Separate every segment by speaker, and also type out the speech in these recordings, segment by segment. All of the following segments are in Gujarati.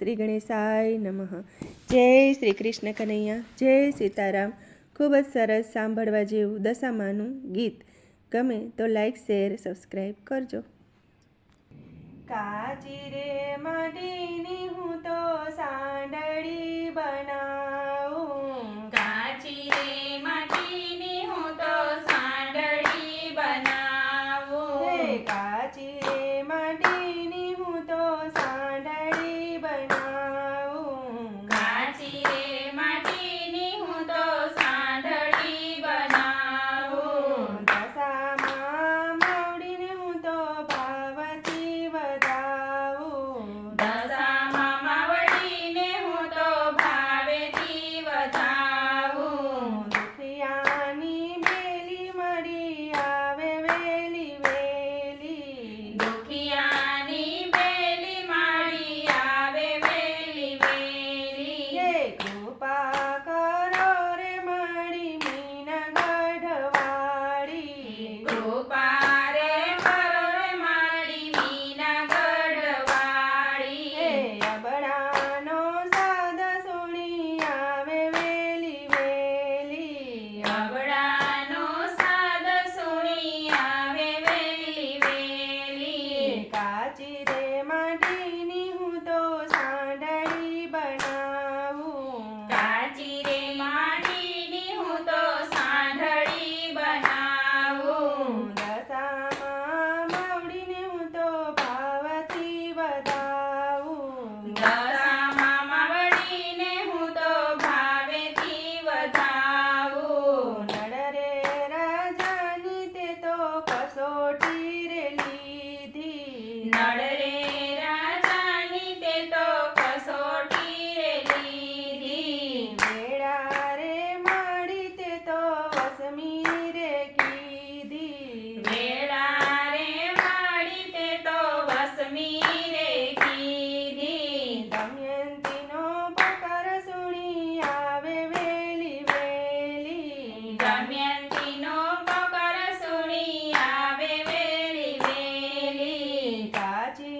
Speaker 1: શ્રી ગણેશાય નમઃ. જય શ્રી કૃષ્ણ કનૈયા. જય સીતારામ. ખૂબ જ સરસ સાંભળવા જેવું દશામાનું ગીત. ગમે તો લાઈક શેર સબસ્ક્રાઈબ કરજો. કાજી રે માટીની હું તો સાંડ Bye,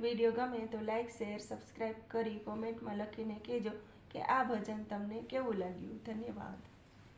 Speaker 1: વીડિયો ગમે તો લાઇક શેર સબસ્ક્રાઈબ કરી કોમેન્ટમાં લખીને કહેજો કે આ ભજન તમને કેવું લાગ્યું? ધન્યવાદ.